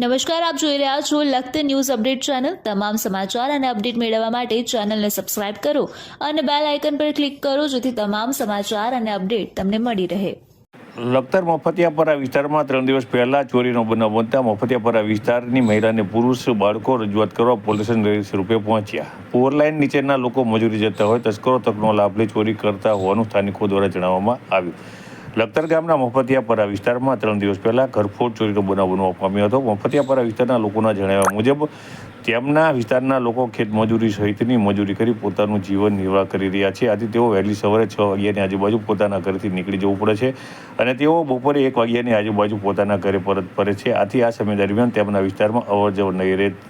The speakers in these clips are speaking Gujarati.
નમસ્કાર, આપ જોઈ રહ્યા છો લખત ન્યૂઝ અપડેટ ચેનલ. તમામ સમાચાર અને અપડેટ મેળવવા માટે ચેનલને સબસ્ક્રાઇબ કરો અને બેલ આઇકન પર ક્લિક કરો જેથી તમામ સમાચાર અને અપડેટ તમને મળી રહે. લખતર મફતિયાપરા વિસ્તારમાં ત્રણ દિવસ પહેલા ચોરીનો બનાવ બનતા મફતિયાપરા વિસ્તારની મહિલાને પુરુષ બાળકો રજૂઆત કરવા પોલીસ રૂપે પહોંચ્યા. પુઅર લાઇન નીચેના લોકો મજૂરી જતા હોય, તસ્કરો તકનો લાભ લઈ ચોરી કરતા હોવાનું સ્થાનિકો દ્વારા જણાવવામાં આવ્યું. લખતર ગામના મફતિયાપરા વિસ્તારમાં ત્રણ દિવસ પહેલા ઘરફોડ ચોરીનો બનાવ બનવા પામ્યો હતો. મફતિયાપરા વિસ્તારના લોકોના જણાવ્યા મુજબ તેમના વિસ્તારના લોકો ખેતમજૂરી સહિતની મજૂરી કરી પોતાનું જીવન નિર્વાહ કરી રહ્યા છે. આથી તેઓ વહેલી સવારે છ વાગ્યાની આજુબાજુ પોતાના ઘરેથી નીકળી જવું પડે છે અને તેઓ બપોરે એક વાગ્યાની આજુબાજુ પોતાના ઘરે પરત ફરે છે. આથી આ સમય દરમિયાન તેમના વિસ્તારમાં અવર જવર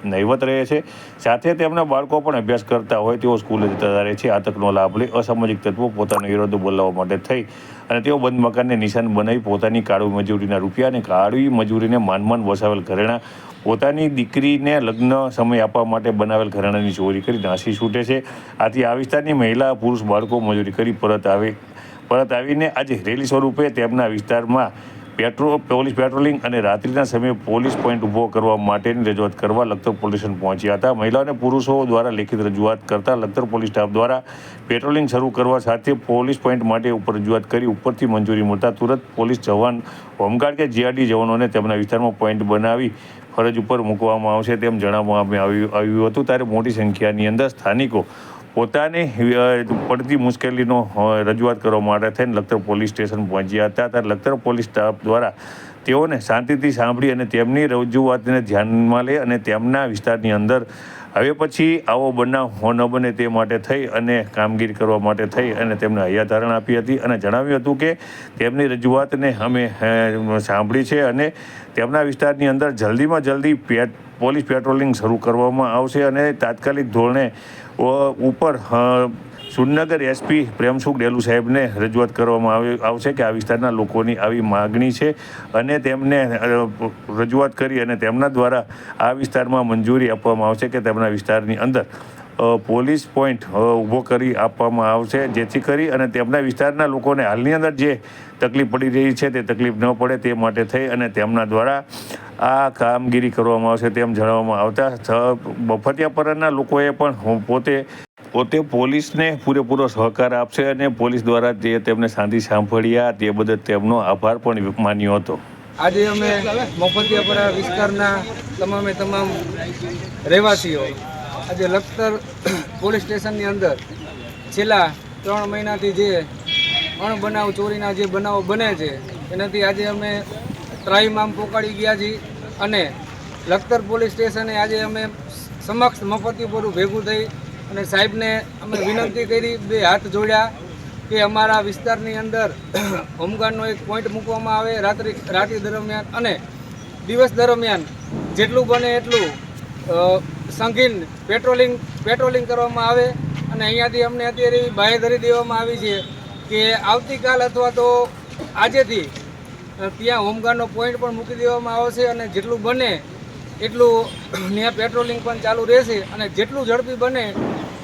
નહીવત રહે છે. સાથે તેમના બાળકો પણ અભ્યાસ કરતા હોય તેઓ સ્કૂલે જતા રહે છે. આ તકનો લાભ લઈ અસામાજિક તત્વો પોતાનો ઇરાદો બોલાવવા માટે થઈ અને તેઓ બંધ મકાનને નિશાન બનાવી પોતાની કાળું મજૂરીના રૂપિયા અને કાળવી મજૂરીને માનમાન વસાવેલ ઘરેણા પોતાની દીકરીને લગ્ન સમય આપવા માટે બનાવેલ ઘરાણાની ચોરી કરી નાસી છૂટે છે. આથી આ વિસ્તારની મહિલા, પુરુષ, બાળકો મજૂરી કરી પરત આવે, પરત આવીને આજે રેલી સ્વરૂપે તેમના વિસ્તારમાં પેટ્રોલ પોલીસ પેટ્રોલિંગ અને રાત્રિના સમયે પોલીસ પોઈન્ટ ઊભો કરવા માટેની રજૂઆત કરવા લખતર પોલીસ પહોંચ્યા હતા. મહિલા અને પુરુષો દ્વારા લેખિત રજૂઆત કરતા લખતર પોલીસ સ્ટાફ દ્વારા પેટ્રોલિંગ શરૂ કરવા સાથે પોલીસ પોઈન્ટ માટે ઉપર રજૂઆત કરી ઉપરથી મંજૂરી મળતા તુરંત પોલીસ જવાન હોમગાર્ડ કે જીઆરડી જવાનોને તેમના વિસ્તારમાં પોઈન્ટ બનાવી ફરજ ઉપર મૂકવામાં આવશે તેમ જણાવવામાં આવ્યું આવ્યું હતું. ત્યારે મોટી સંખ્યાની અંદર સ્થાનિકો પોતાની પડતી મુશ્કેલીનો રજૂઆત કરવા માટે થઈને લખતર પોલીસ સ્ટેશન પહોંચ્યા. હતા ત્યારે લખતર પોલીસ સ્ટાફ દ્વારા તેઓને શાંતિથી સાંભળી અને તેમની રજૂઆતને ધ્યાનમાં લે અને તેમના વિસ્તારની અંદર હવે પછી આવો બનાવ ન બને તે માટે થઈ અને કામગીરી કરવા માટે થઈ અને તેમને હૈયાધારણ આપી હતી અને જણાવ્યું હતું કે તેમની રજૂઆતને અમે સાંભળી છે અને તેમના વિસ્તારની અંદર જલ્દીમાં જલ્દી પેટ, પોલીસ પેટ્રોલિંગ શરૂ કરવામાં આવશે અને તાત્કાલિક ધોરણે ઉપર સુરનગર એસપી પ્રેમસુખ ડેલુ સાહેબને રજૂઆત કરવામાં આવી આવશે કે આ વિસ્તારના લોકોની આવી માગણી છે અને તેમને રજૂઆત કરી અને તેમના દ્વારા આ વિસ્તારમાં મંજૂરી આપવામાં આવશે કે તેમના વિસ્તારની અંદર પોલીસ પોઈન્ટ ઊભો કરી આપવામાં આવશે, જેથી કરી અને તેમના વિસ્તારના લોકોને હાલની અંદર જે તકલીફ પડી રહી છે તે તકલીફ ન પડે તે માટે થઈ અને તેમના દ્વારા આ કામગીરી કરવામાં આવશે તેમ જણાવવામાં આવતા બફતિયાપરાના લોકોએ પણ પોતે પોતે પોલીસને પૂરેપૂરો સહકાર આપશે અને પોલીસ દ્વારા જે તેમને શાંતિ સાંભળ્યા તે બદલ તેમનો આભાર પણ માન્યો હતો. આજે અમે મફતિયાપરા વિસ્તારના તમામે તમામ રહેવાસીઓ આજે લખતર પોલીસ સ્ટેશનની અંદર છેલ્લા ત્રણ મહિનાથી જે અણબનાવ ચોરીના જે બનાવો બને છે, એનાથી આજે અમે ત્રાહીમામ પોકાડી ગયા છીએ અને લખતર પોલીસ સ્ટેશને આજે અમે સમક્ષ મફતીપુરું ભેગું થઈ અને સાહેબને અમે વિનંતી કરી બે હાથ જોડ્યા કે અમારા વિસ્તારની અંદર હોમગાર્ડનો એક પોઈન્ટ મૂકવામાં આવે રાત્રિ રાત્રિ દરમિયાન અને દિવસ દરમિયાન જેટલું બને એટલું સંઘીન પેટ્રોલિંગ પેટ્રોલિંગ કરવામાં આવે અને અહીંયાથી અમને અત્યારે એવી બાહેધરી દેવામાં આવી છે કે આવતીકાલ અથવા તો આજેથી ત્યાં હોમગાર્ડનો પોઈન્ટ પણ મૂકી દેવામાં આવશે અને જેટલું બને એટલું ત્યાં પેટ્રોલિંગ પણ ચાલુ રહેશે અને જેટલું ઝડપી બને,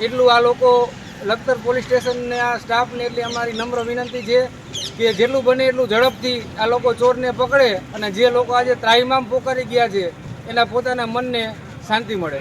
એટલું આ લોકો લખતર પોલીસ સ્ટેશનને આ સ્ટાફને એટલી અમારી નમ્ર વિનંતી છે કે જેટલું બને એટલું ઝડપથી આ લોકો ચોરને પકડે અને જે લોકો આજે ત્રાહિમામ પોકારી ગયા છે, એના પોતાના મનને શાંતિ મળે.